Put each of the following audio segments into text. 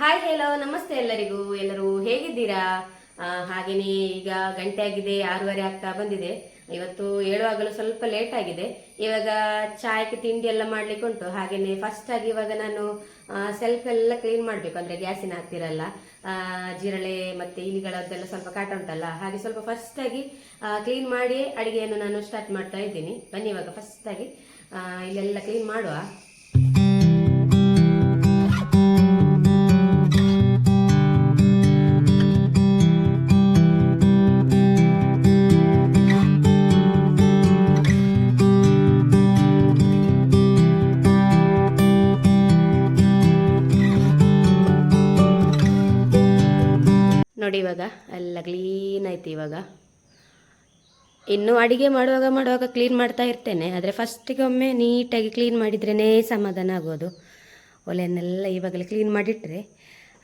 Hi hello ನಮಸ್ತೆ ಎಲ್ಲರಿಗೂ. ಎಲ್ಲರೂ ಹೇಗಿದ್ದೀರಾ? ಹಾಗೆಯೇ ಹಾಗೇನೇ ಈಗ ಗಂಟೆ ಆಗಿದೆ, ಆರೂವರೆ ಆಗ್ತಾ ಬಂದಿದೆ. ಇವತ್ತು ಹೇಳುವಾಗಲೂ ಸ್ವಲ್ಪ ಲೇಟ್ ಆಗಿದೆ. ಇವಾಗ ಚಾಯ್ಕ್ ತಿಂಡಿ ಎಲ್ಲ ಮಾಡ್ಲಿಕ್ಕೆ ಉಂಟು. ಹಾಗೆಯೇ ಫಸ್ಟ್ ಆಗಿ ಇವಾಗ ನಾನು ಸೆಲ್ಫ್ ಎಲ್ಲ ಕ್ಲೀನ್ ಮಾಡಬೇಕು. ಅಂದ್ರೆ ಗ್ಯಾಸಿನ ಹತ್ತಿರಲ್ಲ. ಜಿರಳೆ ಮತ್ತೆ ಇಲಿಗಳದ್ದೆಲ್ಲ ಸ್ವಲ್ಪ ಕಾಟ ಉಂಟಲ್ಲ. ಹಾಗೆ ಸ್ವಲ್ಪ ಫಸ್ಟ್ ಆಗಿ ಕ್ಲೀನ್ ಮಾಡಿ ಅಡುಗೆಯನ್ನು ನಾನು ಸ್ಟಾರ್ಟ್ ಮಾಡ್ತಾ ಇದ್ದೀನಿ. ಬನ್ನಿ ಇವಾಗ ಫಸ್ಟ್ ಆಗಿ. ಇಲ್ಲೆಲ್ಲ ಕ್ಲೀನ್ ಮಾಡುವ. ನೋಡಿ ಇವಾಗ, ಎಲ್ಲ ಕ್ಲೀನ್ ಆಯ್ತು ಇವಾಗ. ಇನ್ನು ಅಡಿಗೆ ಮಾಡುವಾಗ ಮಾಡುವಾಗ ಕ್ಲೀನ್ ಮಾಡ್ತಾ ಇರ್ತೇನೆ. ಆದರೆ ಫಸ್ಟಿಗೆ ಒಮ್ಮೆ ನೀಟಾಗಿ ಕ್ಲೀನ್ ಮಾಡಿದ್ರೇ ಸಮಾಧಾನ ಆಗೋದು. ಒಲೆಯನ್ನೆಲ್ಲ ಇವಾಗಲೇ ಕ್ಲೀನ್ ಮಾಡಿಟ್ಟರೆ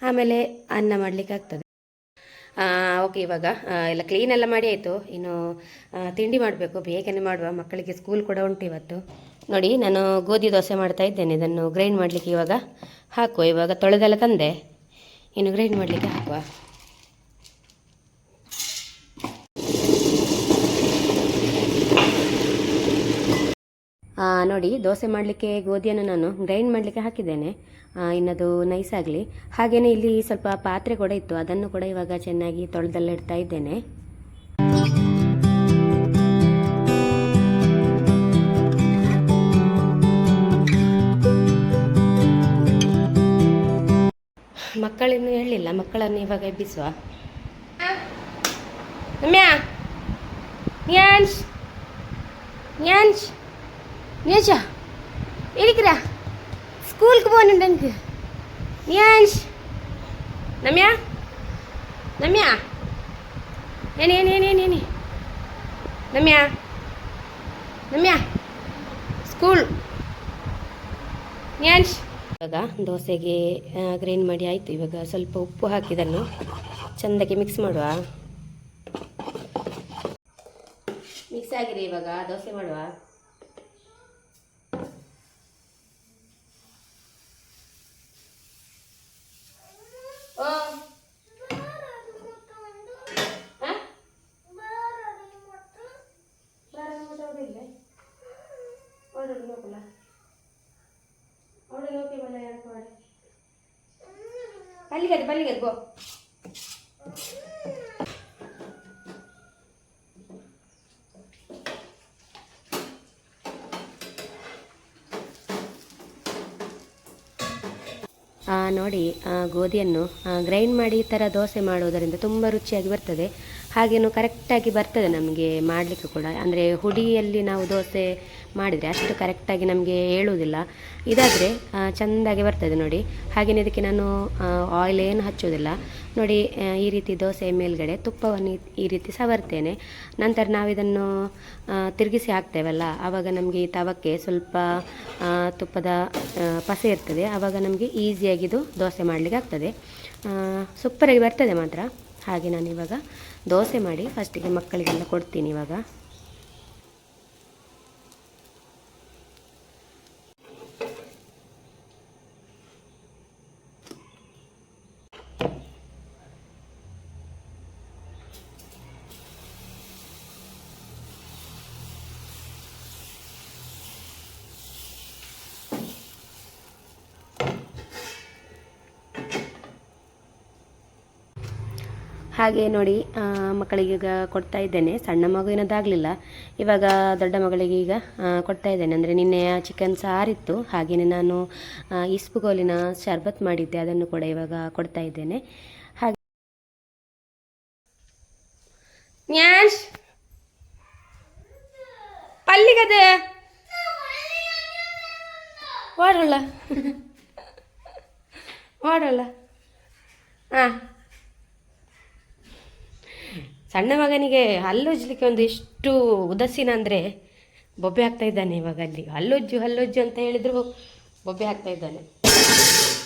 ಆಮೇಲೆ ಅನ್ನ ಮಾಡಲಿಕ್ಕೆ ಆಗ್ತದೆ. ಓಕೆ ಇವಾಗ ಎಲ್ಲ ಕ್ಲೀನ್ ಎಲ್ಲ ಮಾಡಿ ಆಯಿತು. ಇನ್ನು ತಿಂಡಿ ಮಾಡಬೇಕು. ಬೇಗನೆ ಮಾಡುವ. ಮಕ್ಕಳಿಗೆ ಸ್ಕೂಲ್ ಕೂಡ ಉಂಟು ಇವತ್ತು. ನೋಡಿ, ನಾನು ಗೋಧಿ ದೋಸೆ ಮಾಡ್ತಾ ಇದ್ದೇನೆ. ಇದನ್ನು ಗ್ರೈಂಡ್ ಮಾಡಲಿಕ್ಕೆ ಇವಾಗ ಹಾಕುವ. ಇವಾಗ ತೊಳೆದೆಲ್ಲ ತಂದೆ. ಇನ್ನು ಗ್ರೈಂಡ್ ಮಾಡಲಿಕ್ಕೆ ಹಾಕುವ. ನೋಡಿ, ದೋಸೆ ಮಾಡಲಿಕ್ಕೆ ಗೋಧಿಯನ್ನು ನಾನು ಗ್ರೈಂಡ್ ಮಾಡಲಿಕ್ಕೆ ಹಾಕಿದ್ದೇನೆ. ಇನ್ನದು ನೈಸ್ ಆಗಲಿ. ಹಾಗೆಯೇ ಇಲ್ಲಿ ಸ್ವಲ್ಪ ಪಾತ್ರೆ ಕೂಡ ಇತ್ತು. ಅದನ್ನು ಕೂಡ ಇವಾಗ ಚೆನ್ನಾಗಿ ತೊಳೆದಲ್ಲಿಡ್ತಾ ಇದ್ದೇನೆ. ಮಕ್ಕಳಿನ್ನು ಹೇಳಿಲ್ಲ ಮಕ್ಕಳನ್ನು ಇವಾಗ ಎಬ್ಬಿಸುವ. ರಮ್ಯಾ ಯಾಂಶ್ ನ್ಯಾನ್ಸ್ ಯೋಶ ಇಡಿದ್ರಾ ಸ್ಕೂಲ್ಗೆ ಫೋನ್ ಉಂಡಂತ ಯಾಂಶ್ ನಮ್ಯಾ? ನಮ್ಯಾ? ಏನೇನು ಏನು ಹೇಳಿ ನಮ್ಯಾ? ನಮ್ಯಾ? ಸ್ಕೂಲ್. ಯಾಂಶ್ ಇವಾಗ ದೋಸೆಗೆ ಗ್ರೈನ್ ಮಾಡಿ ಆಯಿತು. ಇವಾಗ ಸ್ವಲ್ಪ ಉಪ್ಪು ಹಾಕಿದನ್ನು ಚೆಂದಕ್ಕೆ ಮಿಕ್ಸ್ ಮಾಡುವ. ಮಿಕ್ಸ್ ಆಗಿದೆ ಇವಾಗ, ದೋಸೆ ಮಾಡುವ. ನೋಡಿ ಗೋಧಿಯನ್ನು ಗ್ರೈಂಡ್ ಮಾಡಿ ಈ ಥರ ದೋಸೆ ಮಾಡುವುದರಿಂದ ತುಂಬ ರುಚಿಯಾಗಿ ಬರ್ತದೆ. ಹಾಗೇನು ಕರೆಕ್ಟಾಗಿ ಬರ್ತದೆ ನಮಗೆ ಮಾಡಲಿಕ್ಕೆ ಕೂಡ. ಅಂದರೆ ಹುಡಿಯಲ್ಲಿ ನಾವು ದೋಸೆ ಮಾಡಿದರೆ ಅಷ್ಟು ಕರೆಕ್ಟಾಗಿ ನಮಗೆ ಹೇಳುವುದಿಲ್ಲ. ಇದಾದರೆ ಚೆಂದಾಗಿ ಬರ್ತದೆ ನೋಡಿ. ಹಾಗೆಯೇ ಇದಕ್ಕೆ ನಾನು ಆಯಿಲ್ ಏನು ಹಚ್ಚೋದಿಲ್ಲ ನೋಡಿ ಈ ರೀತಿ ದೋಸೆ ಮೇಲ್ಗಡೆ ತುಪ್ಪವನ್ನು ಈ- ರೀತಿ ಸವರ್ತೇನೆ. ನಂತರ ನಾವಿದನ್ನು ತಿರುಗಿಸಿ ಹಾಕ್ತೇವಲ್ಲ? ಆವಾಗ ನಮಗೆ ಈ ತವಕ್ಕೆ ಸ್ವಲ್ಪ ತುಪ್ಪದ ಪಸೆ ಇರ್ತದೆ. ಆವಾಗ ನಮಗೆ ಈಸಿಯಾಗಿದು ದೋಸೆ ಮಾಡಲಿಕ್ಕೆ ಆಗ್ತದೆ. ಸೂಪರಾಗಿ ಬರ್ತದೆ ಮಾತ್ರ. ಹಾಗೆ ನಾನು ಇವಾಗ ದೋಸೆ ಮಾಡಿ ಫಸ್ಟಿಗೆ ಮಕ್ಕಳಿಗೆಲ್ಲ ಕೊಡ್ತೀನಿ ಇವಾಗ. ಹಾಗೆ ನೋಡಿ ಮಕ್ಕಳಿಗೆ ಈಗ ಕೊಡ್ತಾ ಇದ್ದೇನೆ. ಸಣ್ಣ ಮಗುವಿನದಾಗಲಿಲ್ಲ ಇವಾಗ ದೊಡ್ಡ ಮಗಳಿಗೆ ಈಗ ಕೊಡ್ತಾ ಇದ್ದೇನೆ. ಅಂದರೆ ನಿನ್ನೆ ಚಿಕನ್ ಸಾರಿತ್ತು. ಹಾಗೆಯೇ ನಾನು ಇಸ್ಪುಗೋಲಿನ ಶರ್ಬತ್ ಮಾಡಿದ್ದೆ. ಅದನ್ನು ಕೂಡ ಇವಾಗ ಕೊಡ್ತಾ ಇದ್ದೇನೆ. ಹಾಗೆ ಪಲ್ಲಿಗದೆ! ಓಡೋಲ್ಲ ಓಡೋಲ್ಲ ಹಾಂ ಸಣ್ಣ ಮಗನಿಗೆ ಹಲ್ಲುಜ್ಜಲಿಕ್ಕೆ ಒಂದು ಎಷ್ಟು ಉದಾಸೀನ ಅಂದರೆ ಬೊಬ್ಬೆ ಹಾಕ್ತಾ ಇದ್ದಾನೆ ಇವಾಗ ಅಲ್ಲಿ. ಹಲ್ಲುಜ್ಜು ಹಲ್ಲುಜ್ಜು ಅಂತ ಹೇಳಿದ್ರು ಬೊಬ್ಬೆ ಹಾಕ್ತಾ ಇದ್ದಾನೆ.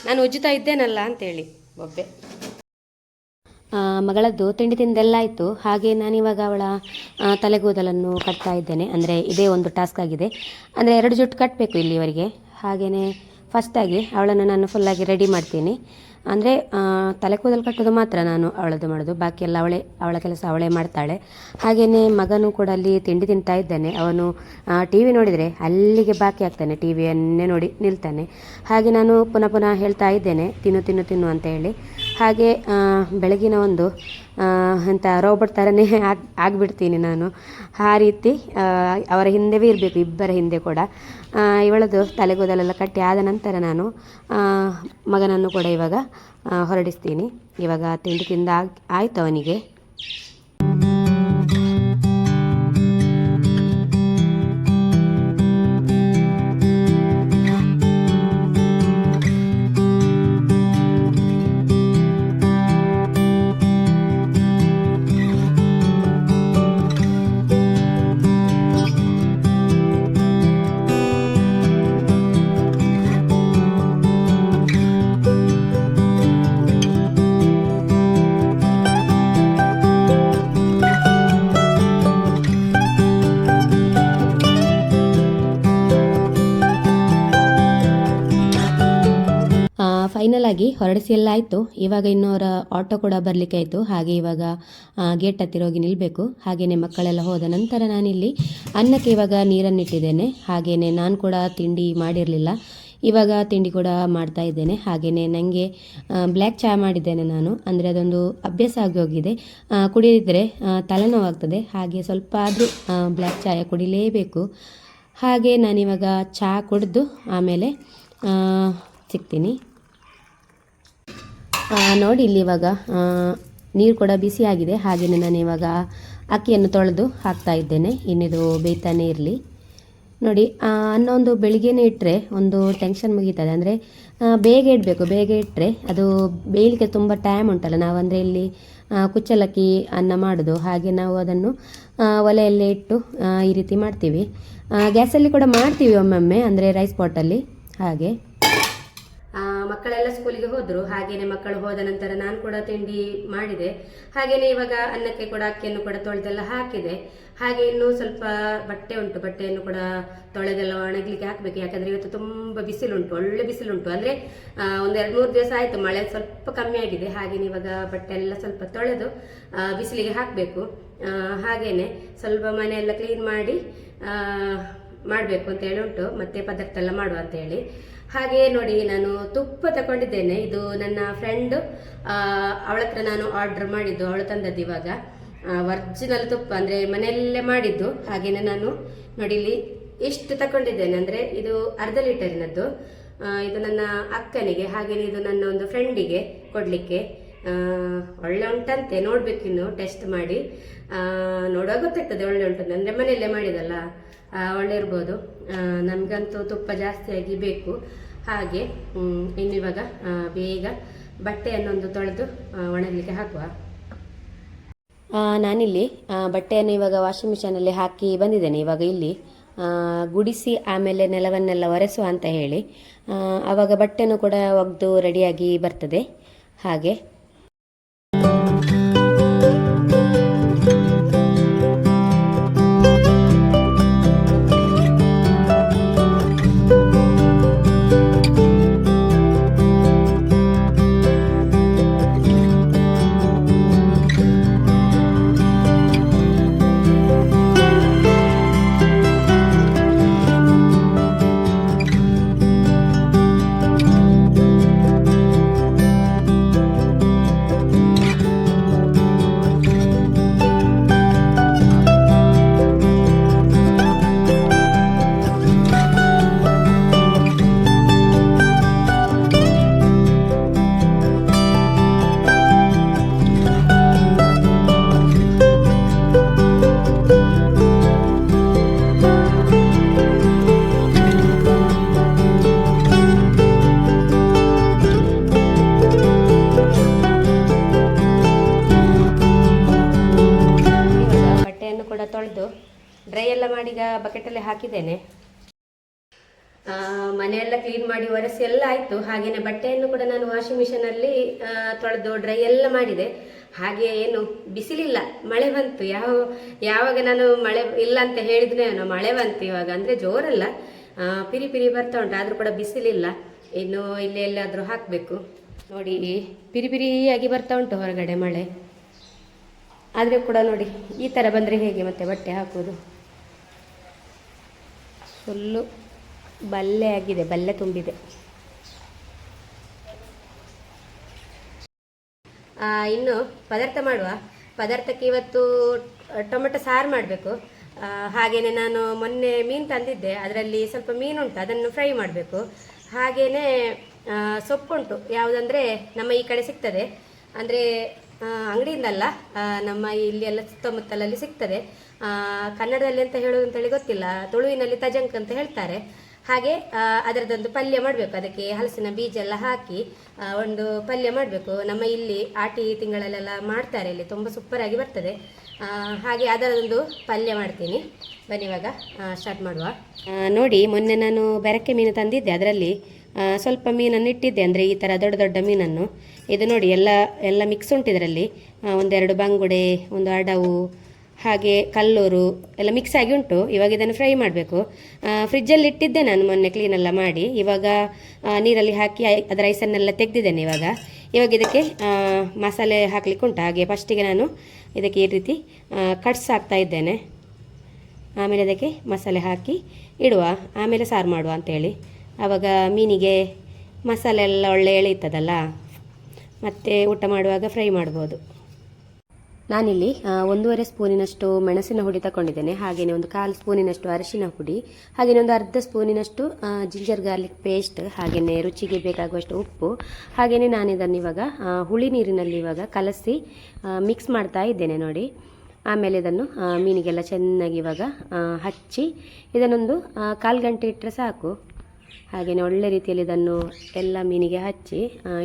ನಾನು ಉಜ್ಜುತ್ತಾ ಇದ್ದೇನಲ್ಲ ಅಂತೇಳಿ ಬೊಬ್ಬೆ. ಮಗಳದ್ದು ತಿಂಡಿ ತಿಂದೆಲ್ಲ ಆಯಿತು. ಹಾಗೆ ನಾನಿವಾಗ ಅವಳ ತಲೆಗೂದಲನ್ನು ಕಟ್ತಾ ಇದ್ದೇನೆ. ಅಂದರೆ ಇದೇ ಒಂದು ಟಾಸ್ಕ್ ಆಗಿದೆ. ಅಂದರೆ ಎರಡು ಜುಟ್ಟು ಕಟ್ಟಬೇಕು ಇಲ್ಲಿವರೆಗೆ. ಹಾಗೆಯೇ ಫಸ್ಟಾಗಿ ಅವಳನ್ನು ನಾನು ಫುಲ್ಲಾಗಿ ರೆಡಿ ಮಾಡ್ತೀನಿ. ಅಂದರೆ ತಲೆ ಕೂದಲು ಕಟ್ಟೋದು ಮಾತ್ರ ನಾನು ಅವಳದ್ದು ಮಾಡೋದು. ಬಾಕಿ ಎಲ್ಲ ಅವಳೇ, ಅವಳ ಕೆಲಸ ಅವಳೇ ಮಾಡ್ತಾಳೆ. ಹಾಗೆಯೇ ಮಗನೂ ಕೂಡ ಅಲ್ಲಿ ತಿಂಡಿ ತಿಂತಾ ಇದ್ದಾನೆ. ಅವನು ಟಿ ವಿ ನೋಡಿದರೆ ಅಲ್ಲಿಗೆ ಬಾಕಿ ಆಗ್ತಾನೆ. ಟಿ ವಿಯನ್ನೇ ನೋಡಿ ನಿಲ್ತಾನೆ. ಹಾಗೆ ನಾನು ಪುನಃ ಪುನಃ ಹೇಳ್ತಾ ಇದ್ದೇನೆ, ತಿನ್ನು ತಿನ್ನು ತಿನ್ನು ಅಂತ ಹೇಳಿ. ಹಾಗೆ ಬೆಳಗಿನ ಒಂದು ಅಂತ ರೋಬೋಟ್ ಥರನೇ ಆಗಿ, ಆಗಿಬಿಡ್ತೀನಿ ನಾನು. ಆ ರೀತಿ ಅವರ ಹಿಂದೆವೇ ಇರಬೇಕು, ಇಬ್ಬರ ಹಿಂದೆ ಕೂಡ. ಇವಳದು ತಲೆಗೂದಲೆಲ್ಲ ಕಟ್ಟಿ ಆದ ನಂತರ ನಾನು ಮಗನನ್ನು ಕೂಡ ಇವಾಗ ಹೊರಡಿಸ್ತೀನಿ. ಇವಾಗ ತಿಂಡಿ ತಿಂದ ಆಯ್ತು ಅವನಿಗೆ. ಆಗಿ ಹೊರಡಿಸಿ ಎಲ್ಲ ಆಯಿತು ಇವಾಗ ಇನ್ನೋರ ಆಟೋ ಕೂಡ ಬರಲಿಕ್ಕೆ ಆಯಿತು. ಹಾಗೆ ಇವಾಗ ಗೇಟ್ ಹತ್ತಿರ ಹೋಗಿ ನಿಲ್ಲಬೇಕು ಹಾಗೆಯೇ ಮಕ್ಕಳೆಲ್ಲ ಹೋದ ನಂತರ ನಾನಿಲ್ಲಿ ಅನ್ನಕ್ಕೆ ಇವಾಗ ನೀರನ್ನಿಟ್ಟಿದ್ದೇನೆ ಹಾಗೆಯೇ ನಾನು ಕೂಡ ತಿಂಡಿ ಮಾಡಿರಲಿಲ್ಲ. ಇವಾಗ ತಿಂಡಿ ಕೂಡ ಮಾಡ್ತಾ ಇದ್ದೇನೆ. ಹಾಗೆಯೇ ನನಗೆ ಬ್ಲ್ಯಾಕ್ ಚಹಾ ಮಾಡಿದ್ದೇನೆ ನಾನು. ಅಂದರೆ ಅದೊಂದು ಅಭ್ಯಾಸ ಆಗಿ ಹೋಗಿದೆ. ಕುಡಿದಿದ್ದರೆ ತಲೆನೋವಾಗ್ತದೆ. ಹಾಗೆ ಸ್ವಲ್ಪ ಆದರೂ ಬ್ಲ್ಯಾಕ್ ಚಾಯ ಕುಡಿಲೇಬೇಕು. ಹಾಗೆ ನಾನಿವಾಗ ಚಹಾ ಕುಡಿದು ಆಮೇಲೆ ಸಿಗ್ತೀನಿ. ನೋಡಿ ಇಲ್ಲಿ ಇವಾಗ ನೀರು ಕೂಡ ಬಿಸಿಯಾಗಿದೆ ಹಾಗೆಯೇ ನಾನು ಇವಾಗ ಅಕ್ಕಿಯನ್ನು ತೊಳೆದು ಹಾಕ್ತಾ ಇದ್ದೇನೆ. ಇನ್ನಿದು ಬೇಯ್ತಾನೇ ಇರಲಿ. ನೋಡಿ ಅನ್ನೊಂದು ಬೆಳಿಗ್ಗೆನೇ ಇಟ್ಟರೆ ಒಂದು ಟೆನ್ಷನ್ ಮುಗೀತದೆ. ಅಂದರೆ ಬೇಗ ಇಡಬೇಕು, ಬೇಗ ಇಟ್ಟರೆ ಅದು ಬೇಯಲಿಕ್ಕೆ ತುಂಬ ಟೈಮ್ ಉಂಟಲ್ಲ. ನಾವು ಅಂದರೆ ಇಲ್ಲಿ ಕುಚ್ಚಲಕ್ಕಿ ಅನ್ನ ಮಾಡೋದು. ಹಾಗೆ ನಾವು ಅದನ್ನು ಒಲೆಯಲ್ಲಿ ಇಟ್ಟು ಈ ರೀತಿ ಮಾಡ್ತೀವಿ. ಗ್ಯಾಸಲ್ಲಿ ಕೂಡ ಮಾಡ್ತೀವಿ ಒಮ್ಮೊಮ್ಮೆ, ಅಂದರೆ ರೈಸ್ ಪಾಟಲ್ಲಿ ಹಾಗೆ. ಮಕ್ಕಳೆಲ್ಲ ಸ್ಕೂಲಿಗೆ ಹೋದರು. ಹಾಗೇನೆ ಮಕ್ಕಳು ಹೋದ ನಂತರ ನಾನು ಕೂಡ ತಿಂಡಿ ಮಾಡಿದೆ. ಹಾಗೇನೆ ಇವಾಗ ಅನ್ನಕ್ಕೆ ಕೂಡ, ಅಕ್ಕಿಯನ್ನು ಕೂಡ ತೊಳೆದೆಲ್ಲ ಹಾಕಿದೆ. ಹಾಗೆ ಇನ್ನು ಸ್ವಲ್ಪ ಬಟ್ಟೆ ಉಂಟು. ಬಟ್ಟೆಯನ್ನು ಕೂಡ ತೊಳೆದೆಲ್ಲ ಒಣಗಲಿಕ್ಕೆ ಹಾಕಬೇಕು. ಯಾಕಂದ್ರೆ ಇವತ್ತು ತುಂಬ ಬಿಸಿಲುಂಟು. ಒಳ್ಳೆ ಬಿಸಿಲುಂಟು. ಅಂದ್ರೆ ಎರಡ್ ಮೂರು ದಿವಸ ಆಯ್ತು. ಮಳೆ ಸ್ವಲ್ಪ ಕಮ್ಮಿ ಆಗಿದೆ. ಹಾಗೇನೆ ಇವಾಗ ಬಟ್ಟೆ ಎಲ್ಲ ಸ್ವಲ್ಪ ತೊಳೆದು ಬಿಸಿಲಿಗೆ ಹಾಕಬೇಕು. ಹಾಗೇನೆ ಸ್ವಲ್ಪ ಮನೆಯೆಲ್ಲ ಕ್ಲೀನ್ ಮಾಡಿ ಮಾಡಬೇಕು ಅಂತ ಹೇಳಿ ಉಂಟು. ಮತ್ತೆ ಪದಾರ್ಥ ಎಲ್ಲ ಮಾಡುವ ಅಂತ ಹೇಳಿ. ಹಾಗೆ ನೋಡಿ ನಾನು ತುಪ್ಪ ತಗೊಂಡಿದ್ದೇನೆ. ಇದು ನನ್ನ ಫ್ರೆಂಡ್ ಅವಳ ಹತ್ರ ನಾನು ಆರ್ಡರ್ ಮಾಡಿದ್ದು. ಅವಳು ತಂದದ್ದು ಇವಾಗ. ಒರ್ಜಿನಲ್ ತುಪ್ಪ ಅಂದರೆ ಮನೆಯಲ್ಲೇ ಮಾಡಿದ್ದು. ಹಾಗೆಯೇ ನಾನು ನೋಡಿ ಇಲ್ಲಿ ಇಷ್ಟು ತಗೊಂಡಿದ್ದೇನೆ ಅಂದರೆ ಇದು ಅರ್ಧ ಲೀಟರಿನದ್ದು. ಇದು ನನ್ನ ಅಕ್ಕನಿಗೆ, ಹಾಗೇನೆ ಇದು ನನ್ನ ಒಂದು ಫ್ರೆಂಡಿಗೆ ಕೊಡಲಿಕ್ಕೆ. ಒಳ್ಳೆ ಉಂಟಂತೆ. ನೋಡ್ಬೇಕಿನ್ನು ಟೆಸ್ಟ್ ಮಾಡಿ. ನೋಡೋ ನೋಡುವಾಗ ಗೊತ್ತಾಗ್ತದೆ ಒಳ್ಳೆ ಉಂಟು ಅಂದರೆ ಮನೆಯಲ್ಲೇ ಮಾಡಿದಲ್ಲ. ಆ, ಒಳ್ಳೆ ಇರ್ಬೋದು ಆ, ತುಪ್ಪ ಜಾಸ್ತಿಯಾಗಿ ಬೇಕು. ಹಾಗೆ ಇನ್ನು ಇವಾಗ ಬೇಗ ಬಟ್ಟೆಯನ್ನೊಂದು ತೊಳೆದು ಒಣಗಲಿಕ್ಕೆ ಹಾಕುವ. ನಾನಿಲ್ಲಿ ಬಟ್ಟೆಯನ್ನು ಇವಾಗ ವಾಷಿಂಗ್ ಮಿಷನಲ್ಲಿ ಹಾಕಿ ಬಂದಿದ್ದೇನೆ. ಇವಾಗ ಇಲ್ಲಿ ಗುಡಿಸಿ ಆಮೇಲೆ ನೆಲವನ್ನೆಲ್ಲ ಒರೆಸುವ ಅಂತ ಹೇಳಿ ಆವಾಗ ಬಟ್ಟೆನೂ ಕೂಡ ಒಗೆದು ರೆಡಿಯಾಗಿ ಬರ್ತದೆ. ಹಾಗೆ ಹಾಕಿದ್ದೇನೆ. ಮನೆಯೆಲ್ಲ ಕ್ಲೀನ್ ಮಾಡಿ ಒರೆಸಿ ಎಲ್ಲ ಆಯಿತು. ಹಾಗೆಯೇ ಬಟ್ಟೆಯನ್ನು ಕೂಡ ನಾನು ವಾಷಿಂಗ್ ಮಿಷನಲ್ಲಿ ತೊಳೆದು ಡ್ರೈ ಎಲ್ಲ ಮಾಡಿದೆ. ಹಾಗೆ ಏನು ಬಿಸಿಲಿಲ್ಲ, ಮಳೆ ಬಂತು. ಯಾವ, ಯಾವಾಗ ನಾನು ಮಳೆ ಇಲ್ಲ ಅಂತ ಹೇಳಿದ್ರೆ ಮಳೆ ಬಂತು ಇವಾಗ. ಅಂದರೆ ಜೋರಲ್ಲ. ಪಿರಿ ಪಿರಿ ಬರ್ತಾ ಉಂಟು, ಆದರೂ ಕೂಡ ಬಿಸಿಲಿಲ್ಲ. ಇನ್ನು ಇಲ್ಲಿ ಎಲ್ಲಾದರೂ ಹಾಕಬೇಕು. ನೋಡಿ, ಪಿರಿ ಪಿರಿಯಾಗಿ ಬರ್ತಾ ಉಂಟು ಹೊರಗಡೆ ಮಳೆ. ಆದರೆ ಕೂಡ ನೋಡಿ, ಈ ಥರ ಬಂದರೆ ಹೇಗೆ ಮತ್ತೆ ಬಟ್ಟೆ ಹಾಕೋದು ಫುಲ್ಲು ಬಲ್ಲೆ ಆಗಿದೆ, ಬಲ್ಲೆ ತುಂಬಿದೆ. ಇನ್ನು ಪದಾರ್ಥ ಮಾಡುವ. ಪದಾರ್ಥಕ್ಕೆ ಇವತ್ತು ಟೊಮೆಟೊ ಸಾರು ಮಾಡಬೇಕು. ಹಾಗೆಯೇ ನಾನು ಮೊನ್ನೆ ಮೀನು ತಂದಿದ್ದೆ. ಅದರಲ್ಲಿ ಸ್ವಲ್ಪ ಮೀನುಂಟು ಅದನ್ನು ಫ್ರೈ ಮಾಡಬೇಕು. ಹಾಗೆಯೇ ಸೊಪ್ಪುಂಟು. ಯಾವುದಂದರೆ, ನಮ್ಮ ಈ ಕಡೆ ಸಿಗ್ತದೆ. ಅಂದರೆ ಅಂಗಡಿಯಿಂದಲ್ಲ ನಮ್ಮ ಇಲ್ಲಿ ಎಲ್ಲ ಸುತ್ತಮುತ್ತಲಲ್ಲಿ ಸಿಗ್ತದೆ. ಕನ್ನಡದಲ್ಲಿ ಅಂತ ಹೇಳೋದು ಅಂತೇಳಿ ಗೊತ್ತಿಲ್ಲ. ತುಳುವಿನಲ್ಲಿ ತಜಂಕ್ ಅಂತ ಹೇಳ್ತಾರೆ. ಹಾಗೆ ಅದರದ್ದೊಂದು ಅದರದೊಂದು ಪಲ್ಯ ಮಾಡಬೇಕು. ಅದಕ್ಕೆ ಹಲಸಿನ ಬೀಜ ಎಲ್ಲ ಹಾಕಿ ಒಂದು ಪಲ್ಯ ಮಾಡಬೇಕು. ನಮ್ಮ ಇಲ್ಲಿ ಆಟಿ ತಿಂಗಳಲ್ಲೆಲ್ಲ ಮಾಡ್ತಾರೆ ಇಲ್ಲಿ. ತುಂಬ ಸೂಪರಾಗಿ ಬರ್ತದೆ. ಹಾಗೆ ಅದರದೊಂದು ಪಲ್ಯ ಮಾಡ್ತೀನಿ. ಬನ್ನಿ ಇವಾಗ ಸ್ಟಾರ್ಟ್ ಮಾಡುವ. ನೋಡಿ, ಮೊನ್ನೆ ನಾನು ಬೆರಕೆ ಮೀನು ತಂದಿದ್ದೆ. ಅದರಲ್ಲಿ ಸ್ವಲ್ಪ ಮೀನನ್ನು ಇಟ್ಟಿದ್ದೆ. ಅಂದರೆ ಈ ಥರ ದೊಡ್ಡ ದೊಡ್ಡ ಮೀನನ್ನು. ಇದು ನೋಡಿ, ಎಲ್ಲ ಎಲ್ಲ ಮಿಕ್ಸ್ ಉಂಟು ಇದರಲ್ಲಿ. ಒಂದೆರಡು ಬಂಗುಡೆ, ಒಂದು ಅಡವು, ಹಾಗೆ ಕಲ್ಲೂರು, ಎಲ್ಲ ಮಿಕ್ಸ್ ಆಗಿ ಉಂಟು. ಇವಾಗ ಇದನ್ನು ಫ್ರೈ ಮಾಡಬೇಕು. ಫ್ರಿಜ್ಜಲ್ಲಿ ಇಟ್ಟಿದ್ದೆ ನಾನು ಮೊನ್ನೆ ಕ್ಲೀನೆಲ್ಲ ಮಾಡಿ. ಇವಾಗ ನೀರಲ್ಲಿ ಹಾಕಿ ಅದರ ರೈಸನ್ನೆಲ್ಲ ತೆಗೆದಿದ್ದೇನೆ ಇವಾಗ. ಇವಾಗ ಇದಕ್ಕೆ ಮಸಾಲೆ ಹಾಕ್ಲಿಕ್ಕೆ ಉಂಟು. ಹಾಗೆ ಫಸ್ಟಿಗೆ ನಾನು ಇದಕ್ಕೆ ಈ ರೀತಿ ಕಟ್ಸ್ ಹಾಕ್ತಾ ಇದ್ದೇನೆ. ಆಮೇಲೆ ಅದಕ್ಕೆ ಮಸಾಲೆ ಹಾಕಿ ಇಡುವ. ಆಮೇಲೆ ಸಾರು ಮಾಡುವ ಅಂತೇಳಿ. ಆವಾಗ ಮೀನಿಗೆ ಮಸಾಲೆ ಎಲ್ಲ ಒಳ್ಳೆ ಎಳೆಯುತ್ತದಲ್ಲ? ಮತ್ತು ಊಟ ಮಾಡುವಾಗ ಫ್ರೈ ಮಾಡ್ಬೋದು. ನಾನಿಲ್ಲಿ ಒಂದೂವರೆ ಸ್ಪೂನಿನಷ್ಟು ಮೆಣಸಿನ ಹುಡಿ ತಗೊಂಡಿದ್ದೇನೆ ಹಾಗೆಯೇ ಒಂದು ಕಾಲು ಸ್ಪೂನಿನಷ್ಟು ಅರಿಶಿನ ಹುಡಿ ಹಾಗೆಯೇ ಒಂದು ಅರ್ಧ ಸ್ಪೂನಿನಷ್ಟು ಜಿಂಜರ್ ಗಾರ್ಲಿಕ್ ಪೇಸ್ಟ್ ಹಾಗೆಯೇ ರುಚಿಗೆ ಬೇಕಾಗುವಷ್ಟು ಉಪ್ಪು ಹಾಗೆಯೇ ನಾನು ಇದನ್ನು ಇವಾಗ ಹುಳಿ ನೀರಿನಲ್ಲಿ ಇವಾಗ ಕಲಸಿ ಮಿಕ್ಸ್ ಮಾಡ್ತಾ ಇದ್ದೇನೆ ನೋಡಿ. ಆಮೇಲೆ ಇದನ್ನು ಮೀನಿಗೆಲ್ಲ ಚೆನ್ನಾಗಿ ಇವಾಗ ಹಚ್ಚಿ, ಇದನ್ನೊಂದು ಕಾಲು ಗಂಟೆ ಇಟ್ಟರೆ ಸಾಕು. ಹಾಗೆಯೇ ಒಳ್ಳೆ ರೀತಿಯಲ್ಲಿ ಇದನ್ನು ಎಲ್ಲ ಮೀನಿಗೆ ಹಚ್ಚಿ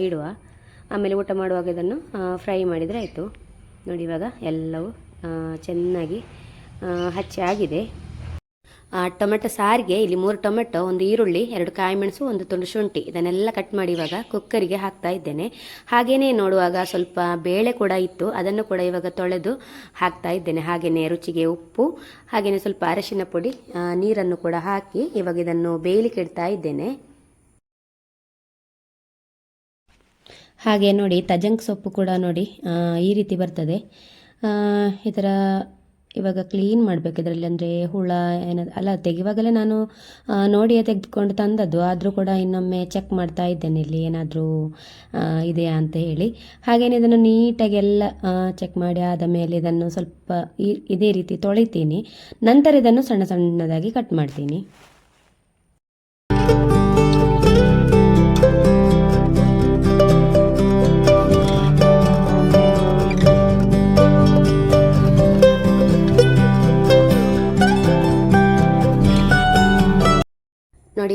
ಇಡುವ. ಆಮೇಲೆ ಊಟ ಮಾಡುವಾಗ ಇದನ್ನು ಫ್ರೈ ಮಾಡಿದರೆ ಆಯಿತು. ನೋಡಿ ಇವಾಗ ಎಲ್ಲವೂ ಚೆನ್ನಾಗಿ ಹಚ್ಚಿ ಆಗಿದೆ. ಟೊಮೆಟೊ ಸಾರಿಗೆ, ಇಲ್ಲಿ ಮೂರು ಟೊಮೆಟೊ, ಒಂದು ಈರುಳ್ಳಿ, ಎರಡು ಕಾಯಿ ಮೆಣಸು ಒಂದು ತುಂಡು ಶುಂಠಿ ಇದನ್ನೆಲ್ಲ ಕಟ್ ಮಾಡಿ ಇವಾಗ ಕುಕ್ಕರಿಗೆ ಹಾಕ್ತಾ ಇದ್ದೇನೆ. ಹಾಗೆಯೇ ನೋಡುವಾಗ ಸ್ವಲ್ಪ ಬೇಳೆ ಕೂಡ ಇತ್ತು, ಅದನ್ನು ಕೂಡ ಇವಾಗ ತೊಳೆದು ಹಾಕ್ತಾ ಇದ್ದೇನೆ. ಹಾಗೆಯೇ ರುಚಿಗೆ ಉಪ್ಪು ಹಾಗೆಯೇ ಸ್ವಲ್ಪ ಅರಶಿನ ಪುಡಿ ನೀರನ್ನು ಕೂಡ ಹಾಕಿ ಇವಾಗ ಇದನ್ನು ಬೇಯಲಿಕ್ಕೆ ಇಡ್ತಾ ಇದ್ದೇನೆ. ಹಾಗೆ ನೋಡಿ ತಜಂಕ್ ಸೊಪ್ಪು ಕೂಡ ನೋಡಿ ಈ ರೀತಿ ಬರ್ತದೆ. ಈ ಥರ ಇವಾಗ ಕ್ಲೀನ್ ಮಾಡಬೇಕು ಇದರಲ್ಲಿ, ಅಂದರೆ ಹುಳ ಏನಾದ್ರು ಅಲ್ಲ ತೆಗೆಯುವಾಗಲೇ ನಾನು ನೋಡಿ ತೆಗೆದುಕೊಂಡು ತಂದದ್ದು. ಆದರೂ ಕೂಡ ಇನ್ನೊಮ್ಮೆ ಚೆಕ್ ಮಾಡ್ತಾ ಇದ್ದೇನೆ, ಇಲ್ಲಿ ಏನಾದರೂ ಇದೆಯಾ ಅಂತ ಹೇಳಿ. ಹಾಗೇನೆ ಇದನ್ನು ನೀಟಾಗಿ ಎಲ್ಲ ಚೆಕ್ ಮಾಡಿ ಆದ ಮೇಲೆ ಇದನ್ನು ಸ್ವಲ್ಪ ಇದೇ ರೀತಿ ತೊಳಿತೀನಿ. ನಂತರ ಇದನ್ನು ಸಣ್ಣ ಸಣ್ಣದಾಗಿ ಕಟ್ ಮಾಡ್ತೀನಿ.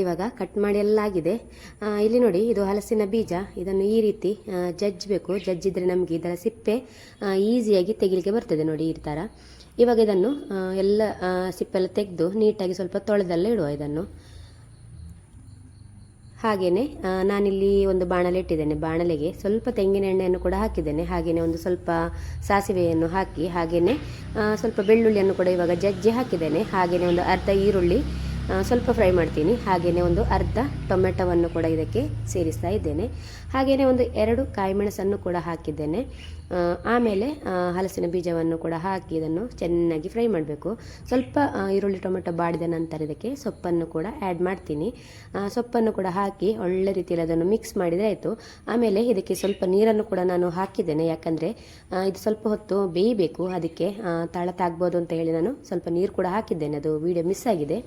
ಇವಾಗ ಕಟ್ ಮಾಡಿ ಎಲ್ಲ ಆಗಿದೆ ಇಲ್ಲಿ ನೋಡಿ, ಇದು ಹಲಸಿನ ಬೀಜ. ಇದನ್ನು ಈ ರೀತಿ ಜಜ್ಜಬೇಕು. ಜಜ್ಜಿದ್ರೆ ನಮಗೆ ಇದರ ಸಿಪ್ಪೆ ಈಸಿಯಾಗಿ ತೆಗಿಲಿಕ್ಕೆ ಬರ್ತದೆ ನೋಡಿ ಈ ಥರ ಇವಾಗ ಇದನ್ನು ಎಲ್ಲ ಸಿಪ್ಪೆಲ್ಲ ತೆಗೆದು ನೀಟಾಗಿ ಸ್ವಲ್ಪ ತೊಳೆದೆಲ್ಲ ಇಡುವ ಇದನ್ನು. ಹಾಗೆಯೇ ನಾನಿಲ್ಲಿ ಒಂದು ಬಾಣಲೆ ಇಟ್ಟಿದ್ದೇನೆ. ಬಾಣಲೆಗೆ ಸ್ವಲ್ಪ ತೆಂಗಿನ ಎಣ್ಣೆಯನ್ನು ಕೂಡ ಹಾಕಿದ್ದೇನೆ. ಹಾಗೆಯೇ ಒಂದು ಸ್ವಲ್ಪ ಸಾಸಿವೆಯನ್ನು ಹಾಕಿ ಹಾಗೆಯೇ ಸ್ವಲ್ಪ ಬೆಳ್ಳುಳ್ಳಿಯನ್ನು ಕೂಡ ಇವಾಗ ಜಜ್ಜಿ ಹಾಕಿದ್ದೇನೆ. ಹಾಗೆಯೇ ಒಂದು ಅರ್ಧ ಈರುಳ್ಳಿ ಸ್ವಲ್ಪ ಫ್ರೈ ಮಾಡ್ತೀನಿ. ಹಾಗೆಯೇ ಒಂದು ಅರ್ಧ ಟೊಮೆಟೊವನ್ನು ಕೂಡ ಇದಕ್ಕೆ ಸೇರಿಸ್ತಾ ಇದ್ದೇನೆ. ಹಾಗೆಯೇ ಒಂದು ಎರಡು ಕಾಯಿಮೆಣಸನ್ನು ಕೂಡ ಹಾಕಿದ್ದೇನೆ. ಆಮೇಲೆ ಹಲಸಿನ ಬೀಜವನ್ನು ಕೂಡ ಹಾಕಿ ಇದನ್ನು ಚೆನ್ನಾಗಿ ಫ್ರೈ ಮಾಡಬೇಕು. ಸ್ವಲ್ಪ ಈರುಳ್ಳಿ, ಟೊಮೆಟೊ ಬಾಡಿದ ನಂತರ ಇದಕ್ಕೆ ಸೊಪ್ಪನ್ನು ಕೂಡ ಆ್ಯಡ್ ಮಾಡ್ತೀನಿ. ಸೊಪ್ಪನ್ನು ಕೂಡ ಹಾಕಿ ಒಳ್ಳೆ ರೀತಿಯಲ್ಲಿ ಅದನ್ನು ಮಿಕ್ಸ್ ಮಾಡಿದರೆ ಆಯಿತು. ಆಮೇಲೆ ಇದಕ್ಕೆ ಸ್ವಲ್ಪ ನೀರನ್ನು ಕೂಡ ನಾನು ಹಾಕಿದ್ದೇನೆ. ಯಾಕಂದರೆ ಇದು ಸ್ವಲ್ಪ ಹೊತ್ತು ಬೇಯಬೇಕು. ಅದಕ್ಕೆ ತಾಳ ತಾಗ್ಬೋದು ಅಂತ ಹೇಳಿ ನಾನು ಸ್ವಲ್ಪ ನೀರು ಕೂಡ ಹಾಕಿದ್ದೇನೆ. ಅದು ವಿಡಿಯೋ ಮಿಸ್ ಆಗಿದೆ.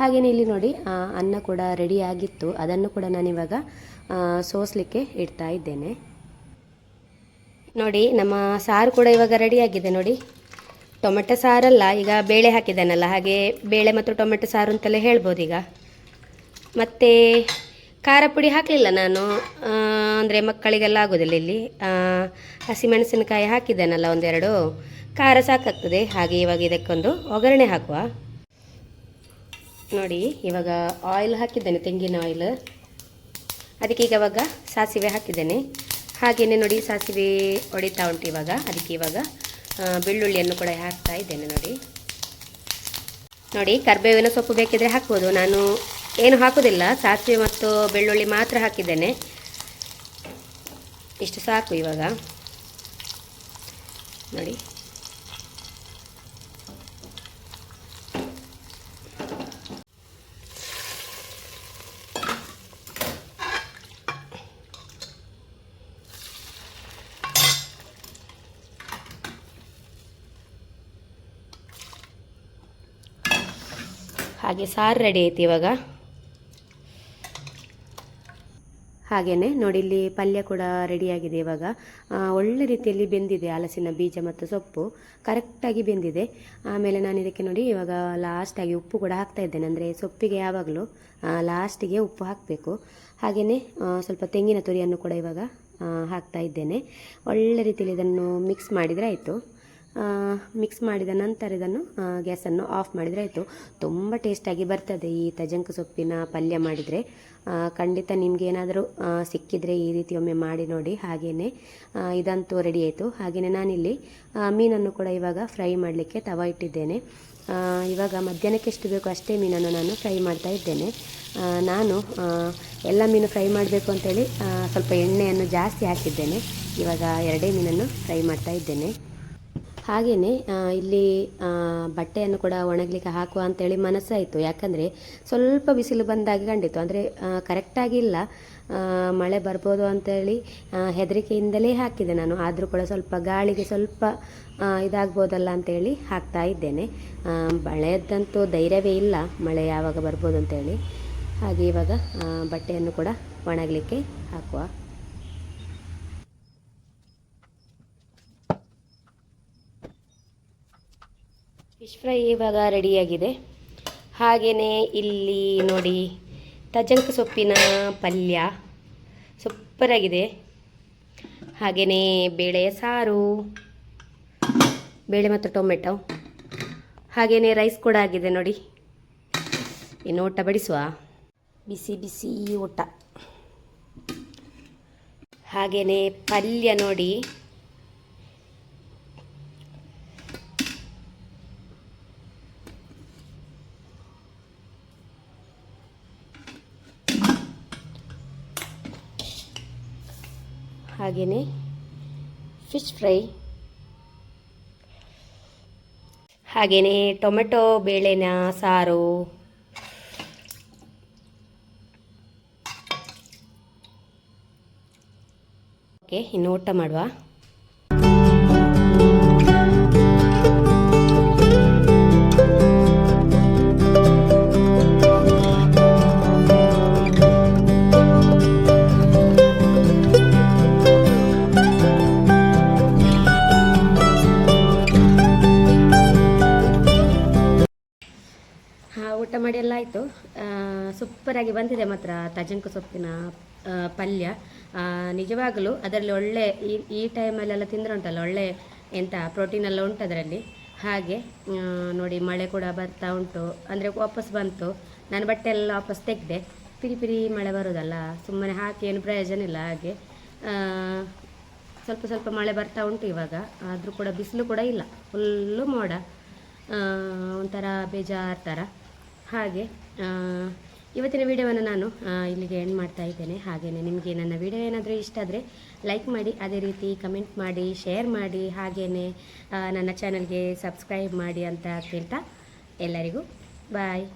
ಹಾಗೆಯೇ ಇಲ್ಲಿ ನೋಡಿ ಅನ್ನ ಕೂಡ ರೆಡಿ ಆಗಿತ್ತು. ಅದನ್ನು ಕೂಡ ನಾನಿವಾಗ ಸೋಸಲಿಕ್ಕೆ ಇಡ್ತಾ ಇದ್ದೇನೆ. ನೋಡಿ, ನಮ್ಮ ಸಾರು ಕೂಡ ಇವಾಗ ರೆಡಿ ಆಗಿದೆ ನೋಡಿ. ಟೊಮೆಟೊ ಸಾರಲ್ಲ, ಈಗ ಬೇಳೆ ಹಾಕಿದ್ದೇನಲ್ಲ, ಹಾಗೆ ಬೇಳೆ ಮತ್ತು ಟೊಮೆಟೊ ಸಾರು ಅಂತೆಲ್ಲ ಹೇಳ್ಬೋದು ಈಗ. ಮತ್ತು ಖಾರ ಪುಡಿ ಹಾಕಲಿಲ್ಲ ನಾನು. ಅಂದರೆ ಮಕ್ಕಳಿಗೆಲ್ಲ ಆಗೋದಿಲ್ಲ ಇಲ್ಲಿ. ಹಸಿ ಹಸಿಮೆಣಸಿನಕಾಯಿ ಹಾಕಿದ್ದೇನಲ್ಲ ಒಂದೆರಡು. ಖಾರ ಸಾಕಾಗ್ತದೆ, ಹಾಗೆ ಇವಾಗ ಇದಕ್ಕೊಂದು ಒಗ್ಗರಣೆ ಹಾಕುವ. ನೋಡಿ, ಇವಾಗ ಆಯಿಲ್ ಹಾಕಿದ್ದೇನೆ, ತೆಂಗಿನ ಆಯಿಲ್ ಅದಕ್ಕೆ ಈಗ ಇವಾಗ ಸಾಸಿವೆ ಹಾಕಿದ್ದೇನೆ. ಹಾಗೆಯೇ ನೋಡಿ ಸಾಸಿವೆ ಹೊಡಿತಾ ಉಂಟು ಇವಾಗ, ಅದಕ್ಕೆ ಇವಾಗ ಬೆಳ್ಳುಳ್ಳಿಯನ್ನು ಕೂಡ ಹಾಕ್ತಾ ಇದ್ದೇನೆ ನೋಡಿ. ನೋಡಿ, ಕರ್ಬೇವಿನ ಸೊಪ್ಪು ಬೇಕಿದ್ರೆ ಹಾಕ್ಬೋದು. ನಾನು ಏನು ಹಾಕೋದಿಲ್ಲ, ಸಾಸಿವೆ ಮತ್ತು ಬೆಳ್ಳುಳ್ಳಿ ಮಾತ್ರ ಹಾಕಿದ್ದೇನೆ. ಇಷ್ಟು ಸಾಕು ಇವಾಗ. ನೋಡಿ. ಹಾಗೆ ಸಾರು ರೆಡಿ ಐತಿ ಇವಾಗ. ಹಾಗೆಯೇ ನೋಡಿ ಇಲ್ಲಿ ಪಲ್ಯ ಕೂಡ ರೆಡಿಯಾಗಿದೆ ಇವಾಗ. ಒಳ್ಳೆ ರೀತಿಯಲ್ಲಿ ಬೆಂದಿದೆ ಹಲಸಿನ ಬೀಜ ಮತ್ತು ಸೊಪ್ಪು. ಕರೆಕ್ಟಾಗಿ ಬೆಂದಿದೆ. ಆಮೇಲೆ ನಾನು ಇದಕ್ಕೆ ನೋಡಿ ಇವಾಗ ಲಾಸ್ಟಾಗಿ ಉಪ್ಪು ಕೂಡ ಹಾಕ್ತಾ ಇದ್ದೇನೆ. ಅಂದರೆ ಸೊಪ್ಪಿಗೆ ಯಾವಾಗಲೂ ಲಾಸ್ಟಿಗೆ ಉಪ್ಪು ಹಾಕಬೇಕು. ಹಾಗೆಯೇ ಸ್ವಲ್ಪ ತೆಂಗಿನ ತುರಿಯನ್ನು ಕೂಡ ಇವಾಗ ಹಾಕ್ತಾ ಇದ್ದೇನೆ. ಒಳ್ಳೆ ರೀತಿಯಲ್ಲಿ ಇದನ್ನು ಮಿಕ್ಸ್ ಮಾಡಿದರೆ ಆಯಿತು. ಮಿಕ್ಸ್ ಮಾಡಿದ ನಂತರ ಇದನ್ನು ಗ್ಯಾಸನ್ನು ಆಫ್ ಮಾಡಿದರೆ ಆಯಿತು. ತುಂಬ ಟೇಸ್ಟಾಗಿ ಬರ್ತದೆ ಈ ತಜಂಕ ಸೊಪ್ಪಿನ ಪಲ್ಯ ಮಾಡಿದರೆ. ಖಂಡಿತ ನಿಮ್ಗೆ ಏನಾದರೂ ಸಿಕ್ಕಿದರೆ ಈ ರೀತಿ ಒಮ್ಮೆ ಮಾಡಿ ನೋಡಿ. ಹಾಗೆಯೇ ಇದಂತೂ ರೆಡಿ ಆಯಿತು. ಹಾಗೆಯೇ ನಾನಿಲ್ಲಿ ಮೀನನ್ನು ಕೂಡ ಇವಾಗ ಫ್ರೈ ಮಾಡಲಿಕ್ಕೆ ತವ ಇಟ್ಟಿದ್ದೇನೆ. ಇವಾಗ ಮಧ್ಯಾಹ್ನಕ್ಕೆ ಎಷ್ಟು ಬೇಕು ಅಷ್ಟೇ ಮೀನನ್ನು ನಾನು ಫ್ರೈ ಮಾಡ್ತಾ ಇದ್ದೇನೆ. ನಾನು ಎಲ್ಲ ಮೀನು ಫ್ರೈ ಮಾಡಬೇಕು ಅಂತೇಳಿ ಸ್ವಲ್ಪ ಎಣ್ಣೆಯನ್ನು ಜಾಸ್ತಿ ಹಾಕಿದ್ದೇನೆ. ಇವಾಗ ಎರಡೇ ಮೀನನ್ನು ಫ್ರೈ ಮಾಡ್ತಾ ಇದ್ದೇನೆ. ಹಾಗೆಯೇ ಇಲ್ಲಿ ಬಟ್ಟೆಯನ್ನು ಕೂಡ ಒಣಗಲಿಕ್ಕೆ ಹಾಕುವ ಅಂತೇಳಿ ಮನಸ್ಸಾಯಿತು. ಯಾಕಂದರೆ ಸ್ವಲ್ಪ ಬಿಸಿಲು ಬಂದಾಗ ಕಂಡಿತು ಅಂದರೆ ಕರೆಕ್ಟಾಗಿಲ್ಲ ಮಳೆ ಬರ್ಬೋದು ಅಂತೇಳಿ ಹೆದರಿಕೆಯಿಂದಲೇ ಹಾಕಿದೆ ನಾನು. ಆದರೂ ಕೂಡ ಸ್ವಲ್ಪ ಗಾಳಿಗೆ ಸ್ವಲ್ಪ ಇದಾಗ್ಬೋದಲ್ಲ ಅಂತೇಳಿ ಹಾಕ್ತಾ ಇದ್ದೇನೆ. ಮಳೆಯದ್ದಂತೂ ಧೈರ್ಯವೇ ಇಲ್ಲ. ಮಳೆ ಯಾವಾಗ ಬರ್ಬೋದು ಅಂತೇಳಿ. ಹಾಗೆ ಇವಾಗ ಬಟ್ಟೆಯನ್ನು ಕೂಡ ಒಣಗಲಿಕ್ಕೆ ಹಾಕುವ ಫಿಶ್ ಫ್ರೈ ಇವಾಗ ರೆಡಿಯಾಗಿದೆ ಹಾಗೆಯೇ ಇಲ್ಲಿ ನೋಡಿ ತಜಂಕ ಸೊಪ್ಪಿನ ಪಲ್ಯ ಸೂಪರಾಗಿದೆ. ಹಾಗೆಯೇ ಬೇಳೆಯ ಸಾರು, ಬೇಳೆ ಮತ್ತು ಟೊಮೆಟೊ ಹಾಗೆಯೇ ರೈಸ್ ಕೂಡ ಆಗಿದೆ ನೋಡಿ. ಇನ್ನು ಊಟ ಬಡಿಸುವ? ಬಿಸಿ ಬಿಸಿ ಊಟ. ಹಾಗೆಯೇ ಪಲ್ಯ ನೋಡಿ. ಹಾಗೆಯೇ ಫಿಶ್ ಫ್ರೈ. ಹಾಗೆಯೇ ಟೊಮೆಟೊ ಬೇಳೆನ ಸಾರು. ಓಕೆ ಇನ್ನು ಊಟ ಮಾಡುವ. ಆಯಿತು. ಸೂಪರಾಗಿ ಬಂದಿದೆ ಮಾತ್ರ ತಜಂಕ ಸೊಪ್ಪಿನ ಪಲ್ಯ. ನಿಜವಾಗಲೂ ಅದರಲ್ಲಿ ಒಳ್ಳೆ ಈ ಈ ಟೈಮಲ್ಲೆಲ್ಲ ತಿಂದರೆ ಉಂಟಲ್ಲ ಒಳ್ಳೆ ಎಂಥ ಪ್ರೋಟೀನ್ ಎಲ್ಲ ಉಂಟು ಅದರಲ್ಲಿ. ಹಾಗೆ ನೋಡಿ ಮಳೆ ಕೂಡ ಬರ್ತಾ ಉಂಟು. ಅಂದರೆ ವಾಪಸ್ ಬಂತು. ನಾನು ಬಟ್ಟೆ ಎಲ್ಲ ವಾಪಸ್ ತೆಗೆದೆ. ಪಿರಿ ಪಿರಿ ಮಳೆ ಬರೋದಲ್ಲ, ಸುಮ್ಮನೆ ಹಾಕಿ ಏನು ಪ್ರಯೋಜನ ಇಲ್ಲ ಹಾಗೆ. ಸ್ವಲ್ಪ ಸ್ವಲ್ಪ ಮಳೆ ಬರ್ತಾ ಉಂಟು ಇವಾಗ. ಆದರೂ ಕೂಡ ಬಿಸಿಲು ಕೂಡ ಇಲ್ಲ. ಫುಲ್ಲು ಮೋಡ. ಒಂಥರ ಬೇಜಾರು ಥರ. ಹಾಗೆ ಇವತ್ತಿನ ವಿಡಿಯೋವನ್ನು ನಾನು ಇಲ್ಲಿಗೆ ಎಂಡ್ ಮಾಡ್ತಾ ಇದ್ದೇನೆ. ಹಾಗೆಯೇ ನಿಮಗೆ ನನ್ನ ವಿಡಿಯೋ ಏನಾದರೂ ಇಷ್ಟ ಆದರೆ ಲೈಕ್ ಮಾಡಿ, ಅದೇ ರೀತಿ ಕಮೆಂಟ್ ಮಾಡಿ ಶೇರ್ ಮಾಡಿ ಹಾಗೆಯೇ ನನ್ನ ಚಾನಲ್ಗೆ ಸಬ್ಸ್ಕ್ರೈಬ್ ಮಾಡಿ ಅಂತ ಕೇಳ್ತಾ ಎಲ್ಲರಿಗೂ ಬಾಯ್